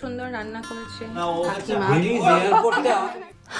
সুন্দর রান্না করেছে।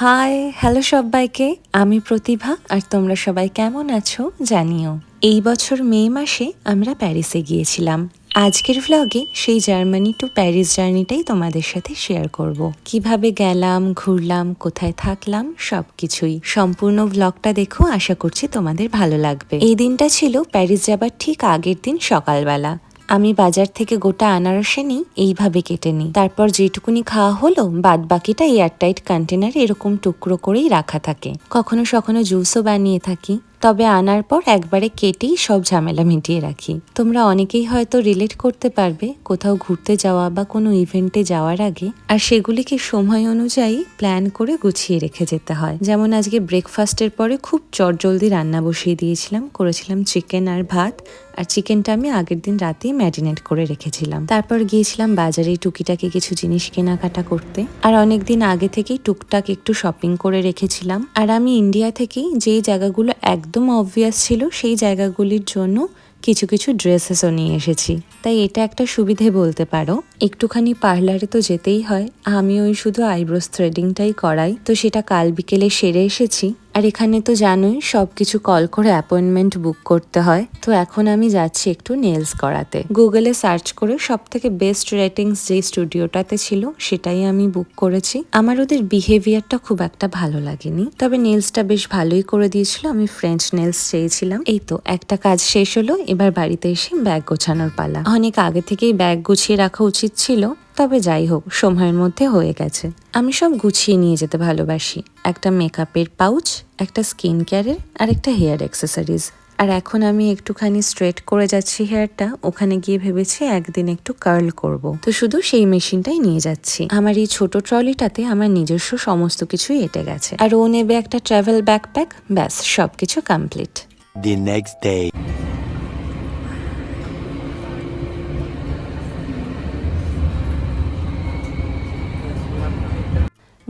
হাই হ্যালো সবাইকে। আমি প্রতিভা আর তোমরা সবাই কেমন আছো জানিও। এই বছর মে মাসে আমরা প্যারিসে গিয়েছিলাম। আজকের ভ্লগে সেই জার্মানি টু প্যারিস জার্নিটাই তোমাদের সাথে শেয়ার করব। কীভাবে গেলাম ঘুরলাম কোথায় থাকলাম সব কিছুই সম্পূর্ণ ভ্লগটা দেখো আশা করছি তোমাদের ভালো লাগবে। এই দিনটা ছিল প্যারিস যাবার ঠিক আগের দিন সকালবেলা। আমি বাজার থেকে গোটা আনারসে নিই এইভাবে কেটে নিই। তারপর যেটুকুনি খাওয়া হলো, বাদ বাকিটা এয়ারটাইট কন্টেনারে এরকম টুকরো করেই রাখা থাকে। কখনো সখনো জুসও বানিয়ে থাকি। তবে আনার পর একবারে কেটেই সব ঝামেলা মিটিয়ে রাখি। তোমরা অনেকেই হয়তো রিলেট করতে পারবে, কোথাও ঘুরতে যাওয়া বা কোনো ইভেন্টে যাওয়ার আগে। আর সেগুলিকে সময় অনুযায়ী প্ল্যান করে গুছিয়ে রেখে যেতে হয়। যেমন আজকে ব্রেকফাস্টের পরে খুব চটজলদি রান্না বসিয়ে দিয়েছিলাম, করেছিলাম চিকেন আর ভাত। আর চিকেনটা আমি আগের দিন রাতেই ম্যারিনেট করে রেখেছিলাম। তারপর গিয়েছিলাম বাজারে টুকিটাকে কিছু জিনিস কেনাকাটা করতে। আর অনেক দিন আগে থেকেই টুকটাক একটু শপিং করে রেখেছিলাম। আর আমি ইন্ডিয়া থেকেই যে জায়গাগুলো একদম অবভিয়াস ছিল, সেই জায়গাগুলির জন্য কিছু কিছু ড্রেসেসও নিয়ে এসেছি। তাই এটা একটা সুবিধে বলতে পারো। একটুখানি পার্লারে তো যেতেই হয়, আমি ওই শুধু আইব্রোস থ্রেডিংটাই করাই। তো সেটা কাল বিকেলে সেরে এসেছি, আর এখানে তো জানোই সব কিছু কল করে অ্যাপয়েন্টমেন্ট বুক করতে হয়। তো এখন আমি যাচ্ছি একটু নেলস করাতে। গুগলে সার্চ করে সব থেকে বেস্ট রেটিংস যে স্টুডিওটাতে ছিল, সেটাই আমি বুক করেছি। আমার ওদের বিহেভিয়ারটা খুব একটা ভালো লাগেনি, তবে নেলসটা বেশ ভালোই করে দিয়েছিল, আমি ফ্রেঞ্চ নেলস চেয়েছিলাম। এই তো, একটা কাজ শেষ হলো, এবার বাড়িতে এসে ব্যাগ গোছানোর পালা। অনেক আগে থেকেই ব্যাগ গুছিয়ে রাখা উচিত ছিল, তবে যাই হোক, সময়ের মধ্যে হয়ে গেছে। আমি সব গুছিয়ে নিয়ে যেতে ভালোবাসি। একটা মেকআপের পাউচ একটা স্কিন কেয়ারের আর একটা হেয়ার অ্যাক্সেসরিজ আর এখন আমি একটুখানি স্ট্রেট করে যাচ্ছি হেয়ারটা ওখানে গিয়ে ভেবেছি একদিন একটু কার্ল করব। তো শুধু সেই মেশিনটাই নিয়ে যাচ্ছি। আমার এই ছোট ট্রলিটাতে আমার নিজস্ব সমস্ত কিছুই এটে গেছে। আর ও নেবে একটা ট্রাভেল ব্যাকপ্যাক ব্যাস, সবকিছু complete the next day.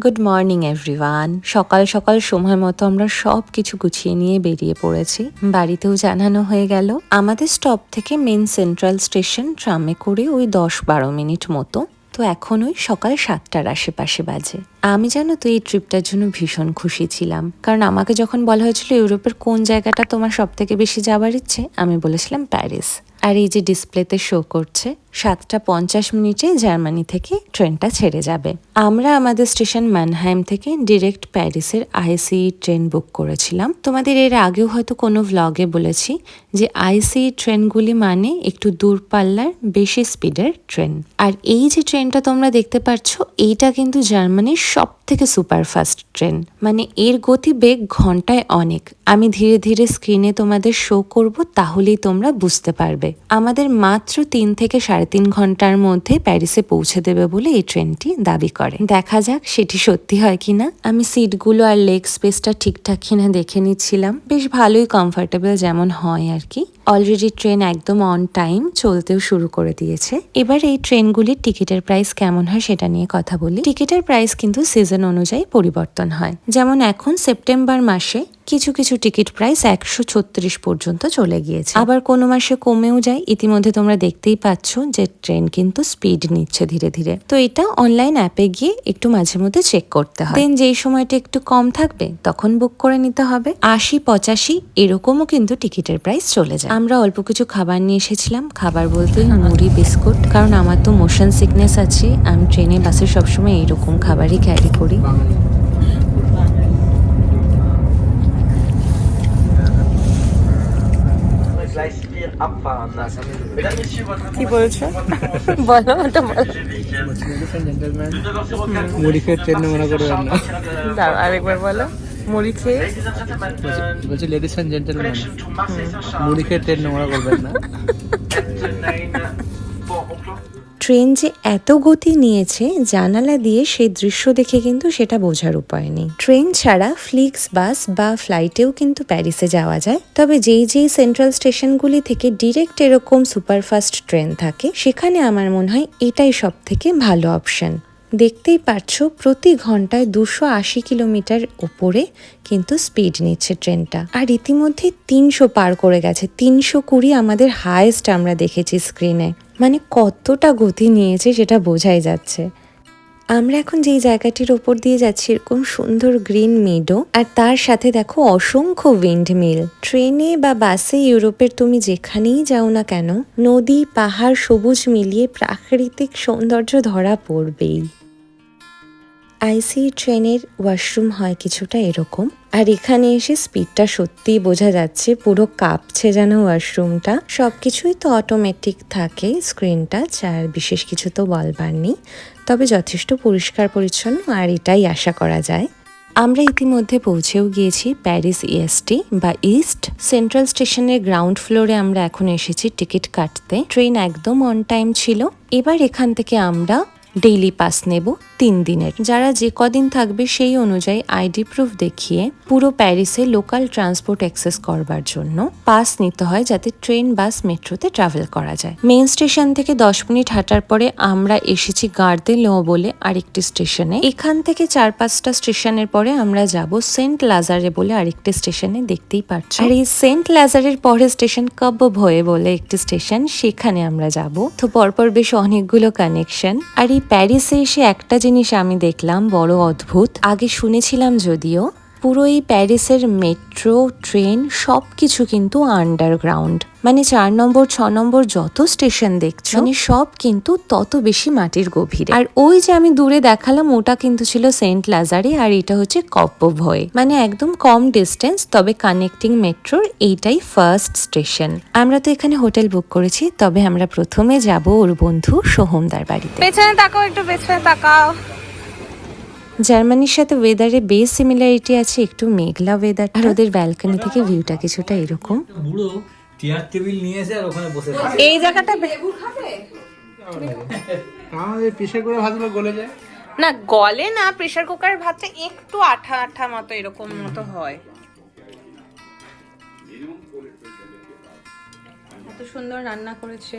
Good morning everyone সকাল সকাল সময় মতো আমরা সব কিছু গুছিয়ে নিয়ে বেরিয়ে পড়েছি। বাড়িতেও জানানো হয়ে গেল, আমাদের স্টপ থেকে মেন সেন্ট্রাল স্টেশন ট্রামে করে ওই দশ বারো মিনিট মতো। তো এখন ওই সকাল সাতটার আশেপাশে বাজে। আমি জানো তো এই ট্রিপটার জন্য ভীষণ খুশি ছিলাম। কারণ আমাকে যখন বলা হয়েছিল ইউরোপের কোন জায়গাটা তোমার সব থেকে বেশি যাবার ইচ্ছে, আমি বলেছিলাম প্যারিস। আর এই যে ডিসপ্লেতে শো করছে সাতটা পঞ্চাশ মিনিটে জার্মানি থেকে ট্রেনটা ছেড়ে যাবে। আমরা আমাদের স্টেশন ম্যানহাইম থেকে ডিরেক্ট প্যারিসের আইসি ট্রেন বুক করেছিলাম। তোমাদের এর আগেও হয়তো কোনো ভ্লগে বলেছি যে আইসি ট্রেনগুলি মানে একটু দূরপাল্লার বেশি স্পিডের ট্রেন। আর এই যে ট্রেনটা তোমরা দেখতে পাচ্ছ এইটা কিন্তু জার্মানির সব থেকে সুপারফাস্ট ট্রেন। মানে এর গতিবেগ ঘন্টায় অনেক। আমি ধীরে ধীরে স্ক্রিনে তোমাদের শো করব, তাহলেই তোমরা বুঝতে পারবে। আমাদের মাত্র তিন থেকে সাড়ে তিন ঘণ্টার মধ্যে প্যারিসে পৌঁছে দেবে বলে এই ট্রেনটি দাবি করে। দেখা যাক সেটি সত্যি হয় কিনা। আমি সিটগুলো আর লেগ স্পেসটা ঠিকঠাক কিনা দেখে নিচ্ছিলাম। বেশ ভালোই কমফোর্টেবল যেমন হয় আর কি। অলরেডি ট্রেন একদম অন টাইম চলতেও শুরু করে দিয়েছে। এবার এই ট্রেনগুলির টিকিটের প্রাইস কেমন হয় সেটা নিয়ে কথা বলি। টিকিটের প্রাইস কিন্তু সিজন অনুযায়ী পরিবর্তন হয়। যেমন এখন সেপ্টেম্বর মাসে কিছু কিছু টিকিট প্রাইস একশো ছত্রিশ পর্যন্ত চলে গিয়েছে। আবার কোনো মাসে কমেও যায়। ইতিমধ্যে তোমরা দেখতেই পাচ্ছ যে ট্রেন কিন্তু স্পিড নিচ্ছে ধীরে ধীরে। তো এটা অনলাইন অ্যাপে গিয়ে একটু মাঝে মধ্যে চেক করতে হয়। দেন যেই সময়টা একটু কম থাকবে, তখন বুক করে নিতে হবে। আশি পঁচাশি, এরকমও কিন্তু টিকিটের প্রাইস চলে যায়। আমরা অল্প কিছু খাবার নিয়ে এসেছিলাম। খাবার বলতে মুড়ি, বিস্কুট, কারণ আমার তো মোশন সিকনেস আছে। আমি ট্রেনে, বাসে সবসময় এইরকম খাবারই ক্যারি করি। কি বলছো? বলো ওটা বলো। মুড়ি খেয়ে ট্রেন মনে করবেন না দাও আরেকবার বলো। মুড়ি খেয়ে বলছি লেডিস অ্যান্ড জেন্টেলম্যান মুড়ি খেয়ে ট্রেন মনে করবেন না। ট্রেন যে এত গতি নিয়েছে, জানালা দিয়ে সেই দৃশ্য দেখে কিন্তু সেটা বোঝার উপায় নেই। ট্রেন ছাড়া ফ্লিক্স বাস বা ফ্লাইটেও কিন্তু প্যারিসে যাওয়া যায়। তবে যেই যেই সেন্ট্রাল স্টেশনগুলি থেকে ডিরেক্ট এরকম সুপারফাস্ট ট্রেন থাকে, সেখানে আমার মনে হয় এটাই সব থেকে ভালো অপশন দেখতেই পাচ্ছ প্রতি ঘন্টায় দুশো আশি কিলোমিটার ওপরে কিন্তু স্পিড নিচ্ছে ট্রেনটা। আর ইতিমধ্যে তিনশো পার করে গেছে, তিনশো কুড়ি আমাদের হায়েস্ট আমরা দেখেছি স্ক্রিনে মানে কতটা গতি নিয়েছে সেটা বোঝাই যাচ্ছে। আমরা এখন যেই জায়গাটির ওপর দিয়ে যাচ্ছি, এরকম সুন্দর গ্রিন মিডো আর তার সাথে দেখো অসংখ্য উইন্ড মিল ট্রেনে বা বাসে ইউরোপের তুমি যেখানেই যাও না কেন, নদী, পাহাড় সবুজ মিলিয়ে প্রাকৃতিক সৌন্দর্য ধরা পড়বেই। আইসি ট্রেনের ওয়াশরুম হয় কিছুটা এরকম। আর এখানে এসে স্পিডটা সত্যিই বোঝা যাচ্ছে, পুরো কাঁপছে যেন ওয়াশরুমটা। সবকিছুই তো অটোমেটিক থাকে স্ক্রিনটা যার বিশেষ কিছু তো বলবার নেই। তবে যথেষ্ট পরিষ্কার পরিচ্ছন্ন, আর এটাই আশা করা যায়। আমরা ইতিমধ্যে পৌঁছেও গিয়েছি প্যারিস ইএসটি বা ইস্ট সেন্ট্রাল স্টেশনের গ্রাউন্ড ফ্লোরে আমরা এখন এসেছি টিকিট কাটতে। ট্রেন একদম অন টাইম ছিল। এবার এখান থেকে আমরা ডেইলি পাস নেব তিন দিনের। যারা যে কদিন থাকবে সেই অনুযায়ী আইডি প্রুফ দেখিয়ে পুরো প্যারিসে লোকাল ট্রান্সপোর্ট অ্যাক্সেস করবার জন্য পাস নিতে হয় যাতে ট্রেন, বাস, মেট্রোতে ট্রাভেল করা যায়। মেইন স্টেশন থেকে দশ মিনিট হাঁটার পরে আমরা এসেছি গার্দে লো বলে আরেকটি স্টেশনে। এখান থেকে চার পাঁচটা স্টেশনের পরে আমরা যাব সেন্ট লাজারে বলে আরেকটি স্টেশনে, দেখতেই পাচ্ছ। আর এই সেন্ট লাজারের পরে স্টেশন কব্ব ভয়ে বলে একটি স্টেশন, সেখানে আমরা যাব। তো পরপর বেশ অনেকগুলো কানেকশন আর এই প্যারিসে এসে একটা জিনিস আমি দেখলাম বড় অদ্ভুত। আগে শুনেছিলাম যদিও পুরো এই প্যারিসের মেট্রো ট্রেন সব কিছু কিন্তু আন্ডারগ্রাউন্ড। মানে চার নম্বর ছ নম্বর যত স্টেশন দেখছ মানে সব কিন্তু তত বেশি মাটির গভীরে। আর ওই যে আমি দূরে দেখালাম ওটা কিন্তু ছিল সেন্ট লাজারে আর এটা হচ্ছে কপ্পভয়। মানে একদম কম ডিস্টেন্স তবে কানেক্টিং মেট্রোর এইটাই ফার্স্ট স্টেশন। আমরা তো এখানে হোটেল বুক করেছি তবে আমরা প্রথমে যাব ওর বন্ধু সোহমদার বাড়িতে। পেছনে তাকাও একটু পেছনে তাকাও। জার্মানির সাথে ওয়েদারে বেশ সিমিলারিটি আছে একটু মেঘলা ওয়েদার আর ওদের ব্যালকনি থেকে ভিউটা কিছুটা এরকম। চেয়ার টেবিল নিয়ে এসে আর ওখানে বসে এই জায়গাটা আমাদের প্রেশার করে ভাতগুলো গলে যায়। না গলে না প্রেসার কুকারের ভাতটা একটু আঠা আঠা মতো এরকম মতো হয়। কত সুন্দর রান্না করেছে।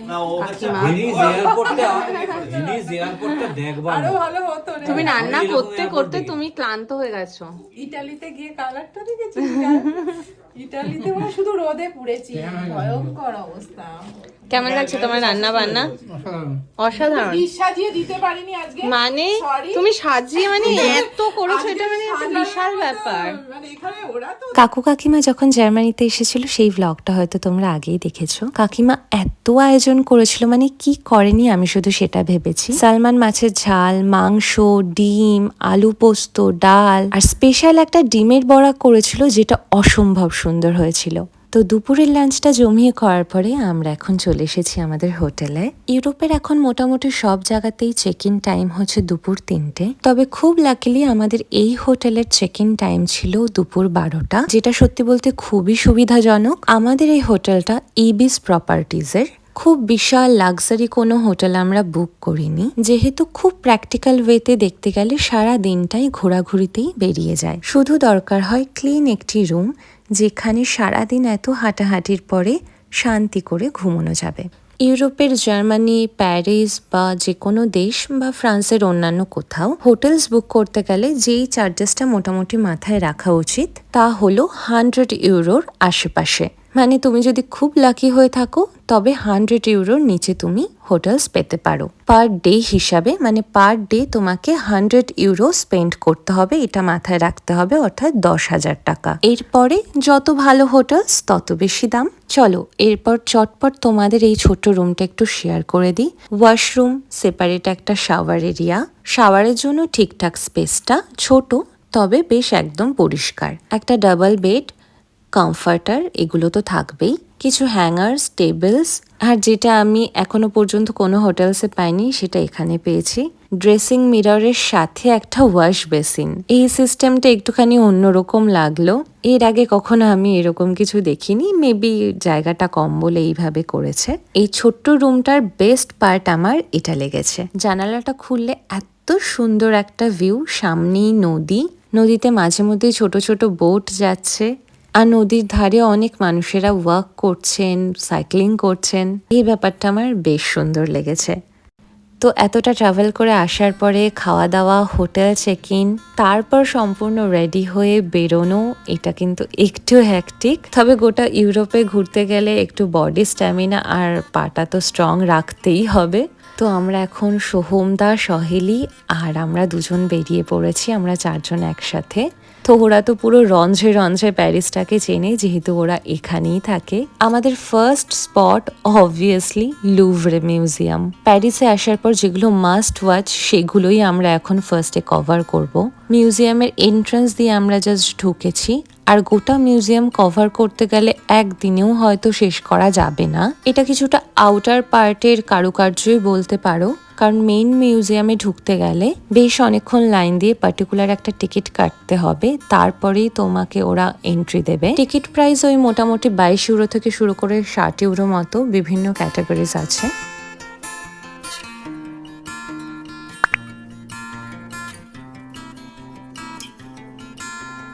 তুমি রান্না করতে করতে তুমি ক্লান্ত হয়ে গেছো। ইটালিতে গিয়ে কালারটা দেখেছি ইটালিতে মানে শুধু রোদে পুড়েছি ভয়ঙ্কর অবস্থা। কেমন লাগছে তোমার রান্না বান্না অসাধারণ। সাজিয়ে দিতে পারিনি আজকে। মানে? তুমি সাজিয়ে মানে এত করেছ এটা মানে বিশাল ব্যাপার। মানে এখানে ওরা তো কাকু কাকিমা যখন জার্মানিতে এসেছিল সেই ব্লগটা হয়তো তোমরা আগেই দেখেছ। কাকিমা এত আয়োজন করেছিল মানে কি করেনি আমি শুধু সেটা ভেবেছি। সালমান মাছের ঝাল মাংস ডিম আলু পোস্ত ডাল আর স্পেশাল একটা ডিমের বড়া করেছিল যেটা অসম্ভব সুন্দর। হয়েছিল। তো দুপুরের লাঞ্চটা জমিয়ে করার পরে আমরা এখন চলে এসেছি আমাদের হোটেলে। ইউরোপের এখন মোটামুটি সব জায়গাতেই চেক ইন টাইম হচ্ছে দুপুর তিনটে। তবে খুব লাকিলি আমাদের এই হোটেলের চেক ইন টাইম ছিল দুপুর বারোটা, যেটা সত্যি বলতে খুবই সুবিধাজনক। আমাদের এই হোটেলটা ইবিস প্রপার্টিজের খুব বিশাল লাক্সারি কোনো হোটেল আমরা বুক করিনি। যেহেতু খুব প্র্যাকটিক্যাল ওয়েতে দেখতে গেলে সারা দিনটাই ঘোরাঘুরিতেই বেরিয়ে যায়। শুধু দরকার হয় ক্লিন একটি রুম যেখানে সারাদিন এত হাঁটাহাঁটির পরে শান্তি করে ঘুমানো যাবে। ইউরোপের জার্মানি, প্যারিস বা যে কোনো দেশ বা ফ্রান্সের অন্যান্য কোথাও হোটেলস বুক করতে গেলে যেই চার্জেসটা মোটামুটি মাথায় রাখা উচিত তা হলো হান্ড্রেড ইউরোর আশেপাশে। মানে তুমি যদি খুব লাকি হয়ে থাকো, তবে হান্ড্রেড ইউরোর নিচে তুমি হোটেলস পেতে পারো। পার ডে হিসাবে মানে পার ডে তোমাকে হান্ড্রেড ইউরো স্পেন্ড করতে হবে, এটা মাথায় রাখতে হবে, অর্থাৎ দশ হাজার টাকা। এরপরে যত ভালো হোটেলস তত বেশি দাম। চলো, এরপর চটপট তোমাদের এই ছোট রুমটা একটু শেয়ার করে দিই। ওয়াশরুম সেপারেট একটা শাওয়ার এরিয়া শাওয়ারের জন্য ঠিকঠাক স্পেসটা ছোট, তবে বেশ একদম পরিষ্কার। একটা ডাবল বেড কমফর্টার এগুলো তো থাকবেই। কিছু হ্যাঙ্গার্স টেবিলস আর যেটা আমি এখনও পর্যন্ত কোনো হোটেলসে পাইনি, সেটা এখানে পেয়েছি। ড্রেসিং মিররের সাথে একটা ওয়াশ বেসিন এই সিস্টেমটা একটুখানি অন্যরকম লাগল। এর আগে কখনো আমি এরকম কিছু দেখিনি মেবি জায়গাটা কম বলে এইভাবে করেছে। এই ছোট্ট রুমটার বেস্ট পার্ট আমার এটা লেগেছে। জানালাটা খুললে এত সুন্দর একটা ভিউ সামনেই নদী। নদীতে মাঝে মধ্যে ছোট ছোট বোট যাচ্ছে। আর নদীর ধারে অনেক মানুষেরা ওয়াক করছেন সাইক্লিং করছেন। এই ব্যাপারটা আমার বেশ সুন্দর লেগেছে। তো এতটা ট্রাভেল করে আসার পরে খাওয়া দাওয়া হোটেল চেক ইন তারপর সম্পূর্ণ রেডি হয়ে বেরোনো, এটা কিন্তু একটু হ্যাকটিক তবে গোটা ইউরোপে ঘুরতে গেলে একটু বডি স্ট্যামিনা আর পাটা তো স্ট্রং রাখতেই হবে। তো আমরা এখন সোহমদা, সহেলি আর আমরা দুজন বেরিয়ে পড়েছি, আমরা চারজন একসাথে। তো ওরা তো পুরো রঞ্ঝে রঞ্ঝে প্যারিসটাকে চেনে, যেহেতু ওরা এখানেই থাকে। আমাদের first spot obviously Louvre museum প্যারিসে আসার পর যেগুলো মাস্ট ওয়াচ সেগুলোই আমরা এখন ফার্স্টে কভার করব। মিউজিয়ামের এন্ট্রান্স দিয়ে আমরা জাস্ট ঢুকেছি। আর গোটা মিউজিয়াম কভার করতে গেলে একদিনেও হয়তো শেষ করা যাবে না। এটা কিছুটা আউটার পার্টের কারুকার্যই বলতে পারো, কারণ মেইন মিউজিয়ামে ঢুকতে গেলে বেশ অনেকক্ষণ লাইন দিয়ে পার্টিকুলার একটা টিকিট কাটতে হবে, তারপরেই তোমাকে ওরা এন্ট্রি দেবে। টিকিট প্রাইস ওই মোটামুটি বাইশ ইউরো থেকে শুরু করে ষাট ইউরো মতো বিভিন্ন ক্যাটাগরিজ আছে।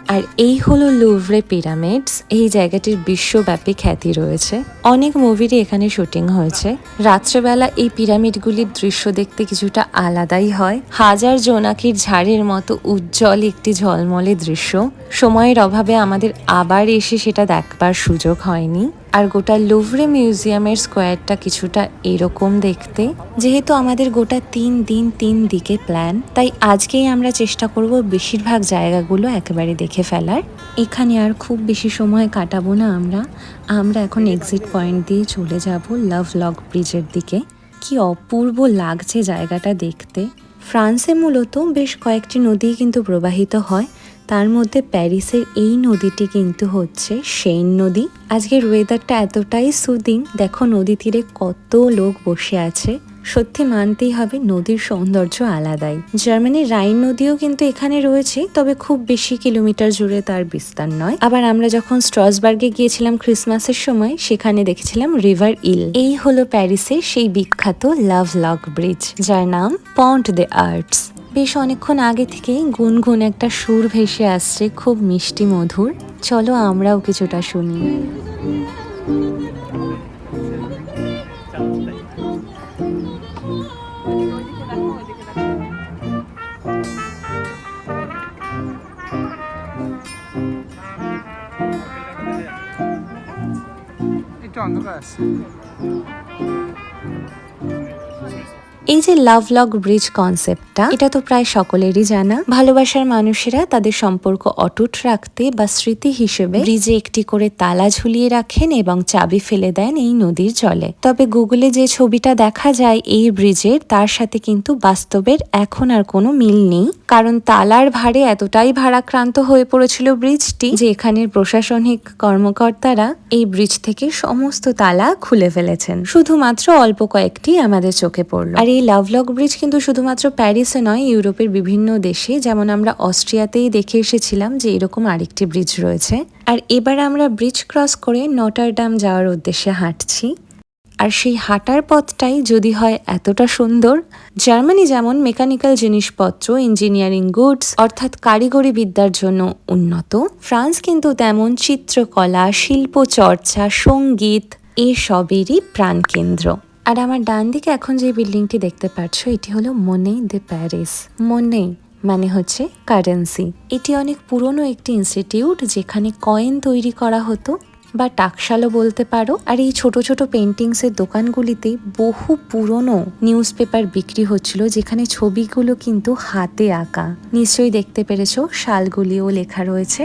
আর এই হলো লুভরে পিরামিডস এই জায়গাটির বিশ্বব্যাপী খ্যাতি রয়েছে। অনেক মুভিরই এখানে শুটিং হয়েছে। রাত্রেবেলা এই পিরামিডগুলির দৃশ্য দেখতে কিছুটা আলাদাই হয়। হাজার জোনাকির ঝাড়ের মতো উজ্জ্বল একটি ঝলমলে দৃশ্য। সময়ের অভাবে আমাদের আবার এসে সেটা দেখবার সুযোগ হয়নি। আর গোটা লুভরে মিউজিয়ামের স্কোয়ারটা কিছুটা এরকম দেখতে। যেহেতু আমাদের গোটা তিন দিন তিন দিকে প্ল্যান তাই আজকেই আমরা চেষ্টা করব বেশিরভাগ জায়গাগুলো একেবারে দেখে ফেলার। এখানে আর খুব বেশি সময় কাটাবো না আমরা। আমরা এখন এক্সিট পয়েন্ট দিয়ে চলে যাব লাভ লক ব্রিজের দিকে। কি অপূর্ব লাগছে জায়গাটা দেখতে। ফ্রান্সে মূলত বেশ কয়েকটি নদী কিন্তু প্রবাহিত হয়। তার মধ্যে প্যারিসের এই নদীটি কিন্তু হচ্ছে সেইন নদী। আজকের ওয়েদারটা এতটাই সুদিং দেখো নদী তীরে কত লোক বসে আছে। সত্যি মানতেই হবে নদীর সৌন্দর্য আলাদাই। জার্মানির রাইন নদীও কিন্তু এখানে রয়েছে, তবে খুব বেশি কিলোমিটার জুড়ে তার বিস্তার নয়। আবার আমরা যখন স্ট্রসবার্গে গিয়েছিলাম ক্রিসমাসের সময়, সেখানে দেখেছিলাম রিভার ইল এই হলো প্যারিসের সেই বিখ্যাত লাভ লক ব্রিজ যার নাম পন্ট দে আর্টস বেশ অনেকক্ষণ আগে থেকে গুনগুন একটা সুর ভেসে আসছে খুব মিষ্টি মধুর। চলো আমরাও কিছুটা শুনি। একটু অন্ধকার আছে। এই যে লাভ লক ব্রিজ কনসেপ্টটা এটা তো প্রায় সকলেরই জানা। ভালোবাসার মানুষেরা তাদের সম্পর্ক অটুট রাখতে বা স্মৃতি হিসেবে ব্রিজে একটি করে তালা ঝুলিয়ে রাখেন এবং চাবি ফেলে দেন এই নদীর জলে। তবে গুগলে যে ছবিটা দেখা যায় এই ব্রিজের তার সাথে কিন্তু বাস্তবের এখন আর কোনো মিল নেই। কারণ তালার ভারে এতটাই ভারাক্রান্ত হয়ে পড়েছিল ব্রিজটি যে এখানের প্রশাসনিক কর্মকর্তারা এই ব্রিজ থেকে সমস্ত তালা খুলে ফেলেছেন। শুধুমাত্র অল্প কয়েকটি আমাদের চোখে পড়ল। আর এই লাভলক ব্রিজ কিন্তু শুধুমাত্র প্যারিসে নয়, ইউরোপের বিভিন্ন দেশে। যেমন আমরা অস্ট্রিয়াতেই দেখে এসেছিলাম যে এরকম আরেকটি ব্রিজ রয়েছে। আর এবার আমরা ব্রিজ ক্রস করে নটারডাম যাওয়ার উদ্দেশ্যে হাঁটছি। আর সেই হাঁটার পথটাই যদি হয় এতটা সুন্দর। জার্মানি যেমন মেকানিক্যাল জিনিসপত্র ইঞ্জিনিয়ারিং গুডস অর্থাৎ কারিগরি বিদ্যার জন্য উন্নত। ফ্রান্স কিন্তু তেমন চিত্রকলা শিল্প চর্চা সংগীত, এসবেরই প্রাণকেন্দ্র। আর আমার ডান দিকে এখন যে বিল্ডিংটি দেখতে পাচ্ছ এটি হলো মনে দে প্যারিস মনে মানে হচ্ছে কারেন্সি এটি অনেক পুরনো একটি ইনস্টিটিউট যেখানে কয়েন তৈরি করা হতো, বা টাকশালও বলতে পারো। আর এই ছোট ছোট পেন্টিংস এর দোকানগুলিতে বহু পুরনো নিউজ পেপার বিক্রি হচ্ছিল, যেখানে ছবিগুলো কিন্তু হাতে আঁকা। নিশ্চয়ই দেখতে পেরেছ, শালগুলিও লেখা রয়েছে।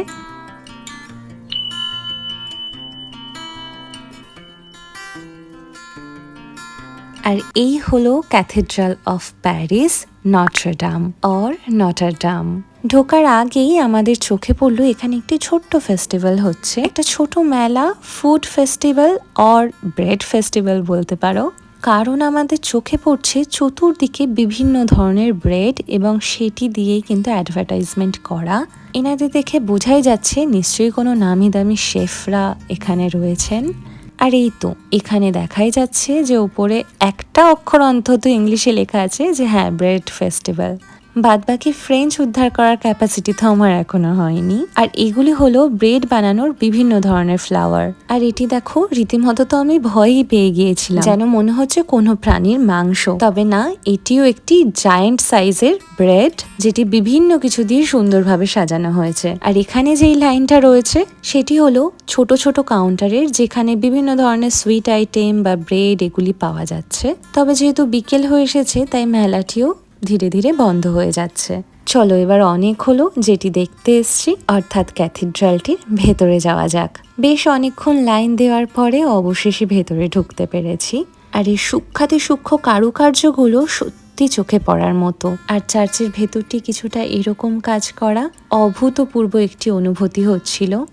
আর এই হলো cathedral of Paris Notre Dame or Notre Dame ঢোকার আগেই আমাদের চোখে পড়ল এখানে একটি ছোট্ট ফেস্টিভ্যাল হচ্ছে। একটা ছোট মেলা food festival or bread festival বলতে পারো। কারণ আমাদের চোখে পড়ছে চতুর্দিকে বিভিন্ন ধরনের ব্রেড এবং সেটি দিয়েই কিন্তু অ্যাডভার্টাইজমেন্ট করা। এনাদের দেখে বোঝাই যাচ্ছে নিশ্চয়ই কোনো নামি দামি শেফরা এখানে রয়েছেন। আর এই তো, এখানে দেখাই যাচ্ছে যে উপরে একটা অক্ষর অন্তত ইংলিশে লেখা আছে যে হ্যাঁ ব্রেড ফেস্টিভ্যাল। বাদ বাকি ফ্রেঞ্চ উদ্ধার করার ক্যাপাসিটি তো আমার এখনও হয়নি। আর এগুলি হলো ব্রেড বানানোর বিভিন্ন ধরনের ফ্লাওয়ার আর এটি দেখো, রীতিমতো তো আমি ভয়ই পেয়ে গিয়েছিলাম। যেন মনে হচ্ছে কোনো প্রাণীর মাংস। তবে না, এটিও একটি জায়েন্ট সাইজের ব্রেড যেটি বিভিন্ন কিছু দিয়ে সুন্দরভাবে সাজানো হয়েছে। আর এখানে যেই লাইনটা রয়েছে, সেটি হলো ছোট ছোট কাউন্টারের যেখানে বিভিন্ন ধরনের সুইট আইটেম বা ব্রেড এগুলি পাওয়া যাচ্ছে। তবে যেহেতু বিকেল হয়ে এসেছে, তাই মেলাটিও ধীরে ধীরে বন্ধ হয়ে যাচ্ছে। চলো এবার অনেক হলো যেটি দেখতে এসছি, অর্থাৎ ক্যাথিড্রালটির ভেতরে যাওয়া যাক। বেশ অনেকক্ষণ লাইন দেওয়ার পরে অবশেষে ভেতরে ঢুকতে পেরেছি। আর এই সূক্ষাতি সূক্ষ্ম কারুকার্যগুলো সত্যি চোখে পড়ার মতো। আর চার্চের ভেতরটি কিছুটা এরকম কাজ করা অভূতপূর্ব একটি অনুভূতি হচ্ছিল।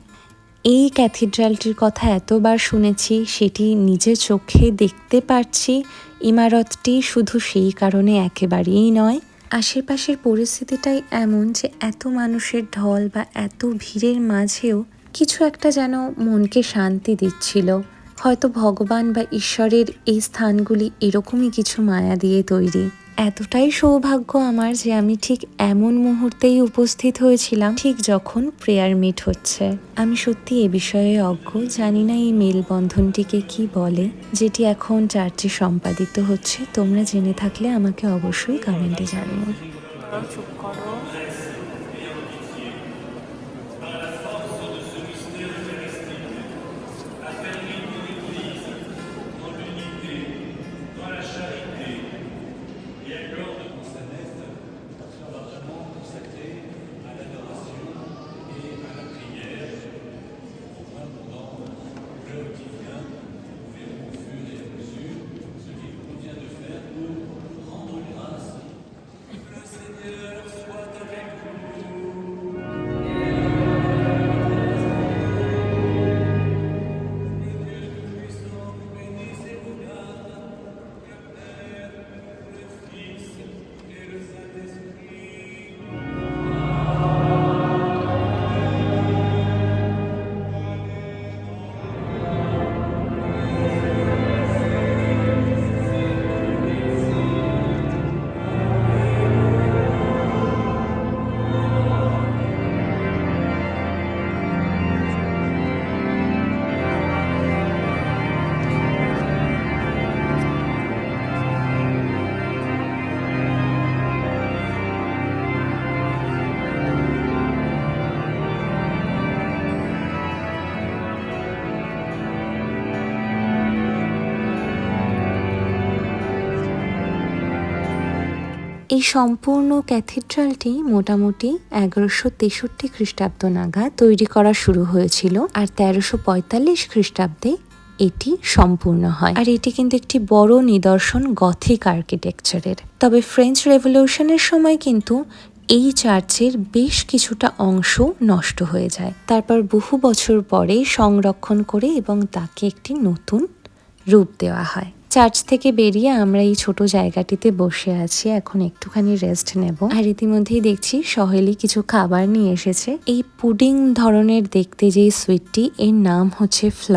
এই ক্যাথিড্রালটির কথা এতবার শুনেছি, সেটি নিজের চোখে দেখতে পারছি ইমারতটি শুধু সেই কারণে একেবারেই নয়, আশেপাশের পরিস্থিতিটাই এমন যে এত মানুষের ঢল বা এত ভিড়ের মাঝেও কিছু একটা যেন মনকে শান্তি দিচ্ছিল। হয়তো ভগবান বা ঈশ্বরের এই স্থানগুলি এরকমই কিছু মায়া দিয়ে তৈরি। এতটাই সৌভাগ্য আমার যে আমি ঠিক এমন মুহূর্তেই উপস্থিত হয়েছিলাম, ঠিক যখন প্রেয়ার মিট হচ্ছে। আমি সত্যি এ বিষয়ে অজ্ঞ, জানি না এই মেলবন্ধনটিকে কি বলে, যেটি এখন চার্চে সম্পাদিত হচ্ছে। তোমরা জেনে থাকলে আমাকে অবশ্যই কমেন্টে জানিও। চুপ করো। এই সম্পূর্ণ ক্যাথিড্রালটি মোটামুটি এগারোশো তেষট্টি খ্রিস্টাব্দ নাগাদ তৈরি করা শুরু হয়েছিল আর তেরোশো পঁয়তাল্লিশ খ্রিস্টাব্দে এটি সম্পূর্ণ হয়। আর এটি কিন্তু একটি বড় নিদর্শন গথিক আর্কিটেকচারের। তবে ফ্রেঞ্চ রেভলিউশনের সময় কিন্তু এই চার্চের বেশ কিছুটা অংশ নষ্ট হয়ে যায়। তারপর বহু বছর পরে সংরক্ষণ করে এবং তাকে একটি নতুন রূপ দেওয়া হয়। চার্চ থেকে বেরিয়ে আমরা এই ছোট জায়গাটিতে বসে আছি। এখন একটুখানি রেস্ট নেব। আর ইতিমধ্যেই দেখছি সহেলি কিছু খাবার নিয়ে এসেছে। এই পুডিং ধরনের দেখতে যে সুইটটি, এর নাম হচ্ছে ফ্ল।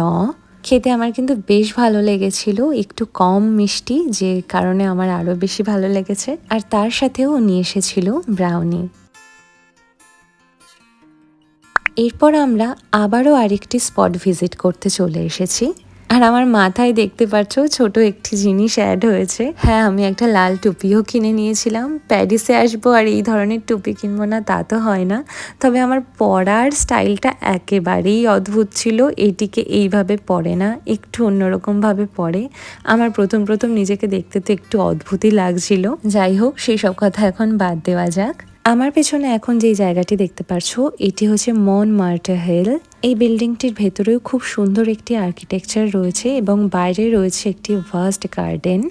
খেতে আমার কিন্তু বেশ ভালো লেগেছিল। একটু কম মিষ্টি, যে কারণে আমার আরও বেশি ভালো লেগেছে। আর তার সাথেও নিয়ে এসেছিল ব্রাউনি। এরপর আমরা আবারও আরেকটি স্পট ভিজিট করতে চলে এসেছি। আর আমার মাথায় দেখতে পাচ্ছ ছোট একটি জিনিস অ্যাড হয়েছে। হ্যাঁ আমি একটা লাল টুপিও কিনে নিয়েছিলাম। প্যারিসে আসব আর এই ধরনের টুপি কিনবো না, তা তো হয় না। তবে আমার পরার স্টাইলটা একেবারেই অদ্ভুত ছিল। এটিকে এইভাবে পরে না, একটু অন্যরকমভাবে পরে। আমার প্রথম প্রথম নিজেকে দেখতে তো একটু অদ্ভুতই লাগছিল। যাই হোক, সেই সব কথা এখন বাদ দেওয়া যাক। আমার পেছনে এখন যেই জায়গাটি দেখতে পাচ্ছ এটি হচ্ছে মন মার্টা হিল। এই বিল্ডিংটির ভেতরেও খুব সুন্দর একটি আর্কিটেকচার রয়েছে এবং বাইরে রয়েছে একটি ভাস্ট গার্ডেন।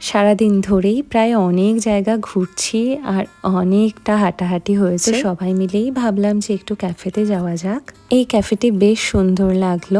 সারাদিন ধরেই প্রায় অনেক জায়গা ঘুরছি আর অনেকটা হাঁটাহাঁটি হয়েছে। সবাই মিলেই ভাবলাম যে একটু ক্যাফেতে যাওয়া যাক। এই ক্যাফেটি বেশ সুন্দর লাগল।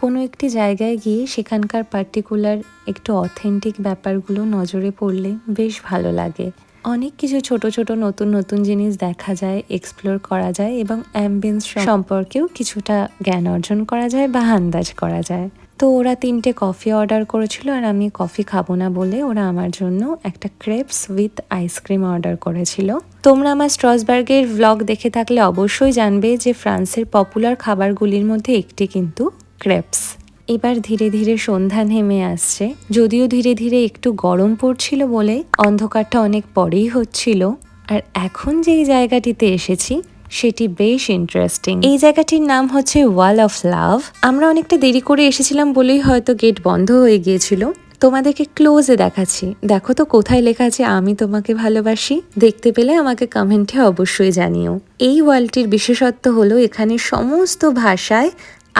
কোনো একটি জায়গায় গিয়ে সেখানকার পার্টিকুলার একটু অথেন্টিক ব্যাপারগুলো নজরে পড়লে বেশ ভালো লাগে। অনেক কিছু ছোট ছোট নতুন নতুন জিনিস দেখা যায় এক্সপ্লোর করা যায় এবং অ্যাম্বিয়েন্স সম্পর্কেও কিছুটা জ্ঞান অর্জন করা যায় বা আন্দাজ করা যায়। তো ওরা তিনটে কফি অর্ডার করেছিল আর আমি কফি খাব না বলে ওরা আমার জন্য একটা ক্রেপস উইথ আইসক্রিম অর্ডার করেছিল। তোমরা আমার স্ট্রসবার্গের ভ্লগ দেখে থাকলে অবশ্যই জানবে যে ফ্রান্সের পপুলার খাবারগুলির মধ্যে একটি কিন্তু ক্রেপস। এবার ধীরে ধীরে সন্ধ্যা নেমে আসছে। যদিও ধীরে ধীরে একটু গরম পড়ছিল বলে অন্ধকারটা অনেক পরেই হচ্ছিল। আর এখন যেই জায়গাটিতে এসেছি, সেটি বেশ ইন্টারেস্টিং এই জায়গাটির নাম হচ্ছে ওয়াল অফ লাভ। আমরা অনেকটা দেরি করে এসেছিলাম বলেই হয়তো গেট বন্ধ হয়ে গিয়েছিল। তোমাদেরকে ক্লোজে দেখাচ্ছি। দেখো তো কোথায় লেখা আছে, আমি তোমাকে ভালোবাসি দেখতে পেলে আমাকে কমেন্টে অবশ্যই জানিও। এই ওয়ালটির বিশেষত্ব হলো এখানে সমস্ত ভাষায়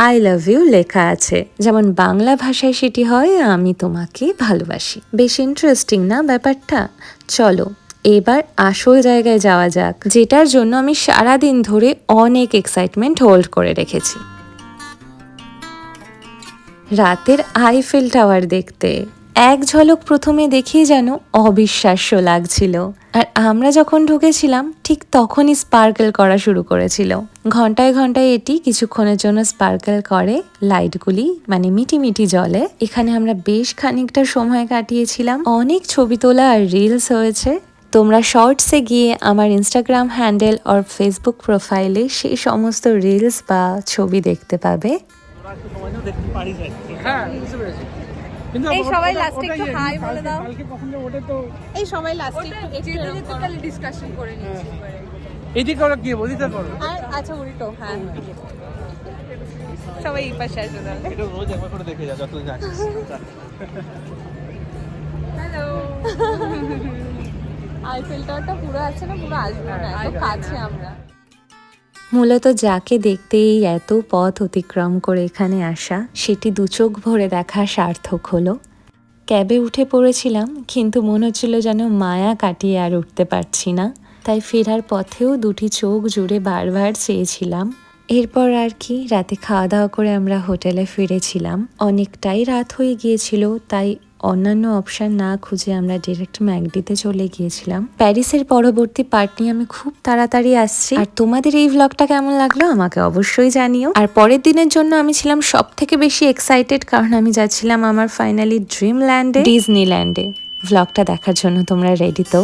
আই লাভ ইউ লেখা আছে। যেমন বাংলা ভাষায় সেটি হয়, আমি তোমাকে ভালোবাসি। বেশ ইন্টারেস্টিং না ব্যাপারটা? চলো, এবার আসল জায়গায় যাওয়া যাক, যেটার জন্য আমি সারাদিন ধরে অনেক এক্সাইটমেন্ট হোল্ড করে রেখেছি। রাতের আইফেল টাওয়ার দেখতে। এক ঝলক প্রথমে দেখেই যেন অবিশ্বাস্য লাগছিল। আর আমরা যখন ঢুকেছিলাম ঠিক তখনই স্পার্কেল করা শুরু করেছিল। ঘন্টায় ঘন্টায় এটি কিছুক্ষণের জন্য স্পার্কেল করে লাইটগুলি মানে মিটি মিটি জলে। এখানে আমরা বেশ খানিকটা সময় কাটিয়েছিলাম। অনেক ছবি তোলা আর রিলস হয়েছে। তোমরা শর্টসে গিয়ে আমার ইনস্টাগ্রাম হ্যান্ডেল আর ফেসবুক প্রোফাইলে সেই সমস্ত রিলস বা ছবি দেখতে পাবে। হ্যাঁ বুঝতে পেরেছি। কিন্তু এই সবাই লাস্টে একটু হাই বলে দাও। কালকে কখন যে ওঠে তো এই সবাই লাস্টে একটু যেতে যেতে তাহলে ডিসকাশন করে। নিচ্ছি এদিকে ওরা কি ওদিকে করো। আর আচ্ছা উল্টো হ্যাঁ। সবাই এই পাশে আসবে তাহলে। এটা রোজ একবার করে দেখে যা যত হ্যালো আইফেল টাওয়ারটা পুরো আছে না পুরো আসবে না এত কাছে আমরা। মূলত যাকে দেখতে এই এত পথ অতিক্রম করে এখানে আসা, সেটি দু চোখ ভরে দেখা সার্থক হলো। ক্যাবে উঠে পড়েছিলাম, কিন্তু মনে হচ্ছিল যেন মায়া কাটিয়ে আর উঠতে পারছি না। তাই ফেরার পথেও দুটি চোখ জুড়ে বারবার চেয়েছিলাম। এরপর আর কি, রাতে খাওয়া দাওয়া করে আমরা হোটেলে ফিরেছিলাম। অনেকটাই রাত হয়ে গিয়েছিল, তাই অন্যান্য অপশান না খুঁজে আমরা ডিরেক্ট ম্যাকডিতে চলে গিয়েছিলাম। প্যারিসের পরবর্তী পার্ট নিয়ে আমি খুব তাড়াতাড়ি আসছি। আর তোমাদের এই ব্লগটা কেমন লাগল আমাকে অবশ্যই জানিও। আর পরের দিনের জন্য আমি ছিলাম সব থেকে বেশি এক্সাইটেড কারণ আমি যাচ্ছিলাম আমার ফাইনালি ড্রিম ল্যান্ডে ডিজনি ল্যান্ডে ভ্লগটা দেখার জন্য তোমরা রেডি তো?